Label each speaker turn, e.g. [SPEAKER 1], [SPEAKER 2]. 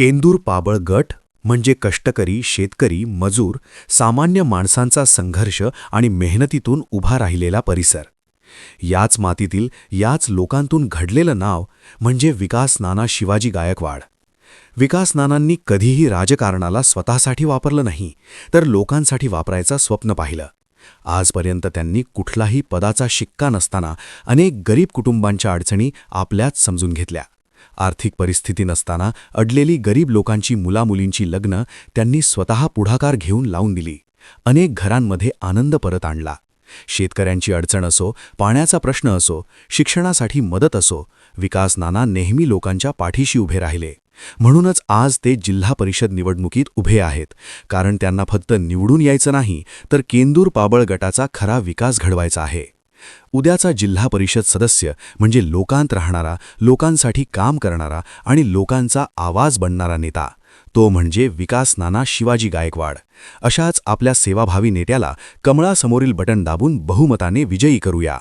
[SPEAKER 1] केंदूर पाबळ गट म्हणजे कष्टकरी शेतकरी मजूर सामान्य माणसांचा संघर्ष आणि मेहनतीतून उभा राहिलेला परिसर. याच मातीतील याच लोकांतून घडलेलं नाव म्हणजे विकास नाना शिवाजी गायकवाड. विकास नानांनी कधीही राजकारणाला स्वतःसाठी वापरलं नाही तर लोकांसाठी वापरायचं स्वप्न पाहिलं. आजपर्यंत त्यांनी कुठलाही पदाचा शिक्का नसताना अनेक गरीब कुटुंबांच्या अडचणी आपल्याच समजून घेतल्या. आर्थिक परिस्थिती नसताना अडलेली गरीब लोकांची मुलामुलींची लग्न त्यांनी स्वतः पुढाकार घेऊन लावून दिली. अनेक घरांमध्ये आनंद परत आणला. शेतकऱ्यांची अडचण असो पाण्याचा प्रश्न असो शिक्षणासाठी मदत असो विकास नाना नेहमी लोकांच्या पाठीशी उभे राहिले. म्हणूनच आज ते जिल्हा परिषद निवडणुकीत उभे आहेत. कारण त्यांना फक्त निवडून यायचं नाही तर केंदूर पाबळ गटाचा खरा विकास घडवायचा आहे. उद्याचा जिल्हा परिषद सदस्य म्हणजे लोकांत राहणारा लोकांसाठी काम करणारा आणि लोकांचा आवाज बनणारा नेता. तो म्हणजे विकास नाना शिवाजी गायकवाड. अशाच आपल्या सेवाभावी नेत्याला कमळासमोरील बटन दाबून बहुमताने विजयी करूया.